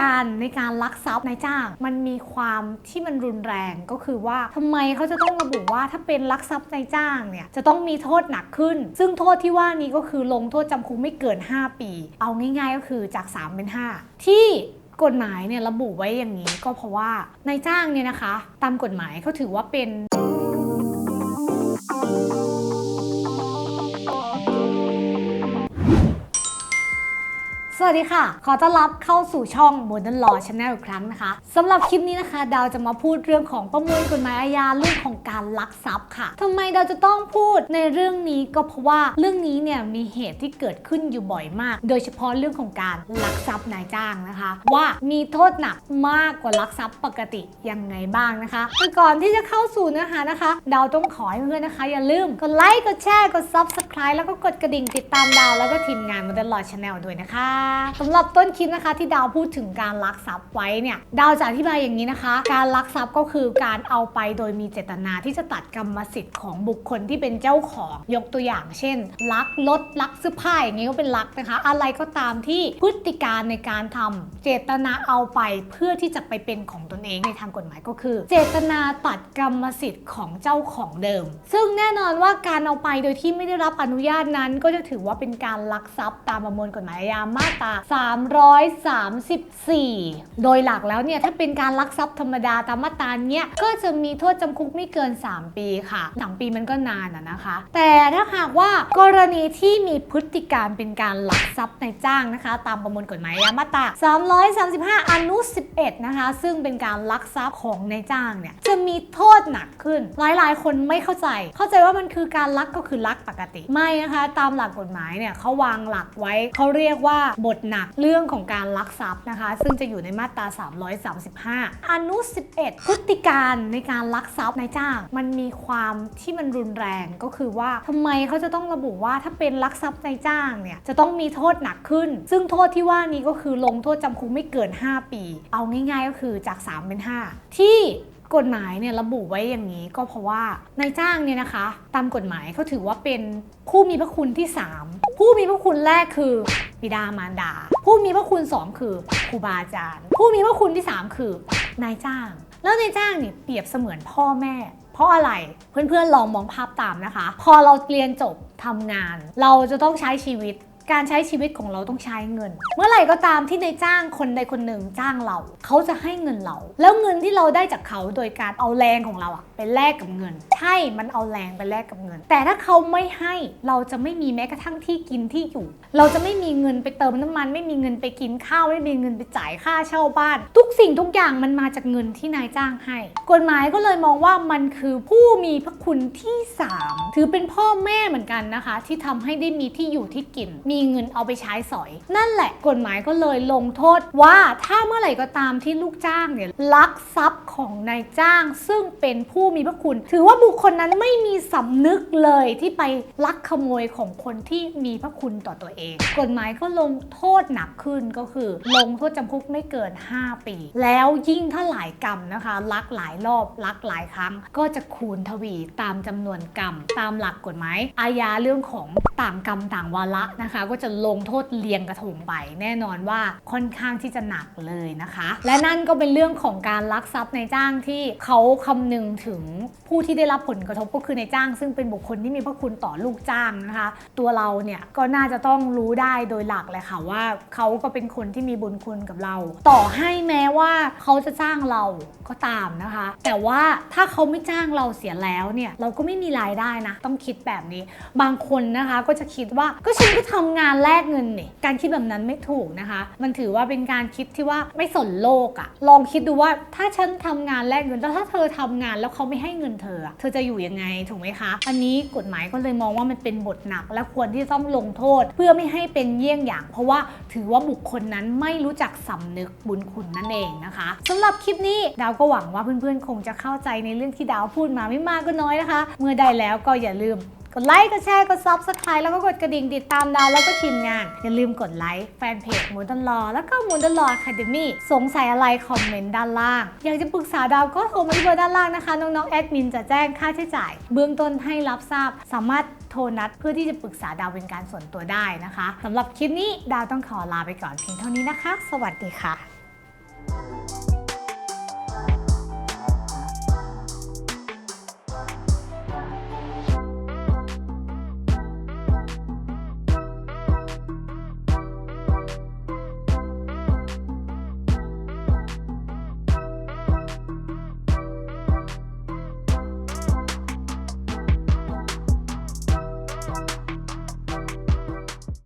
การในการลักทรัพย์นายจ้าง มันมีความที่มันรุนแรงก็คือว่าทำไมเขาจะต้องระบุว่าถ้าเป็นลักทรัพย์นายจ้างเนี่ยจะต้องมีโทษหนักขึ้น ซึ่งโทษที่ว่านี้ก็คือลงโทษจำคุกไม่เกิน 5 ปี เอาง่ายๆก็คือจาก 3 เป็น 5 ที่กฎหมายเนี่ยระบุไว้อย่างนี้ก็เพราะว่านายจ้างเนี่ยนะคะ ตามกฎหมายเขาถือว่าเป็น สวัสดีค่ะ ขอต้อนรับเข้าสู่ช่อง Modern Law Channel อีกครั้งนะคะสำหรับคลิปนี้นะคะ ดาวจะมาพูดเรื่องของประมวลกฎหมายอาญาเรื่องของการลักทรัพย์ค่ะทำไมดาวจะต้องพูดในเรื่องนี้ก็เพราะว่าเรื่องนี้เนี่ยมีเหตุที่เกิดขึ้นอยู่บ่อยมาก โดยเฉพาะเรื่องของการลักทรัพย์นายจ้างนะคะ ว่ามีโทษหนักมากกว่าลักทรัพย์ปกติยังไงบ้างนะคะแต่ก่อนที่จะเข้าสู่เนื้อหานะคะ ดาวต้องขอให้เพื่อนนะคะ อย่าลืมกดไลค์กดแชร์กด Subscribe แล้วก็กดกระดิ่งติดตามดาวแล้วก็ทีมงาน Modern Law Channel ด้วยนะคะสำหรับต้นคลิปนะคะที่ดาวพูดถึงการลักทรัพย์ไว้เนี่ยดาวจะอธิบายอย่างนี้นะคะ การลักทรัพย์ก็คือการเอาไปโดยมีเจตนาที่จะตัดกรรมสิทธิ์ของบุคคลที่เป็นเจ้าของยกตัวอย่าง เช่น ลักรถลักเสื้อผ้าอย่างนี้ก็เป็นลักนะคะ อะไรก็ตามที่พฤติการในการทำเจตนาเอาไปเพื่อที่จะไปเป็นของตนเองในทางกฎหมายก็คือ เจตนาตัดกรรมสิทธิ์ของเจ้าของเดิม ซึ่งแน่นอนว่าการเอาไปโดยที่ไม่ได้รับอนุญาตนั้น ก็จะถือว่าเป็นการลักทรัพย์ตามประมวลกฎหมายอาญามาตรา 334 โดยหลักแล้วเนี่ยถ้าเป็นการลักทรัพย์ธรรมดาตามมาตราเนี้ยก็จะมีโทษจำคุกไม่เกิน 3 ปีค่ะ 3 ปีมันก็นานอะนะคะ แต่ถ้าหากว่ากรณีที่มีพฤติการเป็นการลักทรัพย์ในจ้างนะคะ ตามประมวลกฎหมายอาญามาตรา335 อนุ 11 นะคะ ซึ่งเป็นการลักทรัพย์ของนายจ้างเนี่ยจะมีโทษหนักขึ้น หลายๆ คนไม่เข้าใจ เข้าใจว่ามันคือการลักก็คือลักปกติ ไม่นะคะ ตามหลักกฎหมายเนี่ยเขาวางหลักไว้เขาเรียกว่าบทหนักเรื่องของการลักทรัพย์นะคะ ซึ่งจะอยู่ในมาตรา 335 อนุ 11 พฤติการในการลักทรัพย์นายจ้าง มันมีความที่มันรุนแรงก็คือว่าทำไมเขาจะต้องระบุว่าถ้าเป็นลักทรัพย์นายจ้างเนี่ยจะต้องมีโทษหนักขึ้น ซึ่งโทษที่ว่านี้ก็คือลงโทษจำคุกไม่เกิน 5 ปี เอาง่ายๆก็คือจาก 3 เป็น 5 ที่กฎหมายเนี่ยระบุไว้อย่างนี้ก็เพราะว่านายจ้างเนี่ยนะคะ ตามกฎหมายเขาถือว่าเป็นผู้มีพระคุณที่ 3 ผู้มีพระคุณแรกคือ บิดามารดา ผู้มีพระคุณ2คือครูบาอาจารย์ ผู้มีพระคุณที่3คือนายจ้าง แล้วนายจ้างเนี่ยเปรียบเสมือนพ่อแม่ เพราะอะไรเพื่อนๆลองมองภาพตามนะคะ พอเราเรียนจบทำงาน เราจะต้องใช้ชีวิตการใช้ชีวิตของเราต้องใช้เงิน เมื่อไหร่ก็ตามที่นายจ้างคนใดคนหนึ่งจ้างเรา เขาจะให้เงินเรา แล้วเงินที่เราได้จากเขาโดยการเอาแรงของเราอะ ไปแลกกับเงิน ใช่มันเอาแรงไปแลกกับเงิน แต่ถ้าเขาไม่ให้เราจะไม่มีแม้กระทั่งที่กินที่อยู่ เราจะไม่มีเงินไปเติมน้ำมัน ไม่มีเงินไปกินข้าวไม่มีเงินไปจ่ายค่าเช่าบ้าน ทุกสิ่งทุกอย่างมันมาจากเงินที่นายจ้างให้ กฎหมายก็เลยมองว่ามันคือผู้มีพระคุณที่ 3 ถือเป็นพ่อแม่เหมือนกันนะคะ ที่ทำให้ได้มีที่อยู่ที่กิน มีเงินเอาไปใช้สอย นั่นแหละกฎหมายก็เลยลงโทษว่าถ้าเมื่อไหร่ก็ตามที่ลูกจ้างเนี่ยลักทรัพย์ของนายจ้าง ซึ่งเป็นผู้มีพระคุณ ถือว่าบุคคลนั้นไม่มีสำนึกเลยที่ไปลักขโมยของคนที่มีพระคุณต่อตัวเอง กฎหมายก็ลงโทษหนักขึ้นก็คือ ลงโทษจำคุกไม่เกิน 5 ปี แล้วยิ่งถ้าหลายกรรมนะคะลักหลายรอบลักหลายครั้ง ก็จะคูณทวีตามจำนวนกรรม ตามหลักกฎหมายอาญาเรื่องของต่างกรรมต่างวาระนะคะ ก็จะลงโทษเรียงกระทงไป แน่นอนว่าค่อนข้างที่จะหนักเลยนะคะ และนั่นก็เป็นเรื่องของการลักทรัพย์ในจ้างที่เขาคำนึงถึงผู้ที่ได้รับผลกระทบก็คือในจ้าง ซึ่งเป็นบุคคลที่มีพระคุณต่อลูกจ้างนะคะ ตัวเราเนี่ยก็น่าจะต้องรู้ได้โดยหลักเลยค่ะว่าเขาก็เป็นคนที่มีบุญคุณกับเรา ต่อให้แม้ว่าเขาจะจ้างเราก็ตามนะคะ แต่ว่าถ้าเขาไม่จ้างเราเสียแล้วเนี่ยเราก็ไม่มีรายได้นะ ต้องคิดแบบนี้ บางคนนะคะก็จะคิดว่าก็ฉันก็ทำงานแลกเงินนี่การคิดแบบนั้นไม่ถูกนะคะ มันถือว่าเป็นการคิดที่ว่าไม่สนโลกอะลองคิดดูว่าถ้าฉันทำงานแลกเงินแล้วถ้าเธอทำงานแล้วเขาไม่ให้เงินเธอ เธอจะอยู่ยังไงถูกไหมคะ อันนี้กฎหมายก็เลยมองว่ามันเป็นบทหนัก และควรที่จะต้องลงโทษ เพื่อไม่ให้เป็นเยี่ยงอย่าง เพราะว่าถือว่าบุคคลนั้นไม่รู้จักสำนึกบุญคุณนั่นเองนะคะสำหรับคลิปนี้ดาวก็หวังว่าเพื่อนๆคงจะเข้าใจในเรื่องที่ดาวพูดมาไม่มากก็น้อยนะคะ เมื่อได้แล้วก็อย่าลืม กดไลค์ กดแชร์ กด Subscribe แล้วก็กดกระดิ่งติดตามดาวแล้วก็ทีมงาน อย่าลืมกดไลค์ แฟนเพจมูนตันลอแล้วก็มูนตันลอ Academy สงสัยอะไรคอมเมนต์ด้านล่าง อยากจะปรึกษาดาวก็โทรมาที่เบอร์ด้านล่างนะคะ น้องๆ แอดมินจะแจ้งค่าใช้จ่าย เบื้องต้นให้รับทราบ สามารถโทรนัดเพื่อที่จะปรึกษาดาวเป็นการส่วนตัวได้นะคะสำหรับคลิปนี้ดาวต้องขอลาไปก่อนเพียงเท่านี้นะคะ สวัสดีค่ะ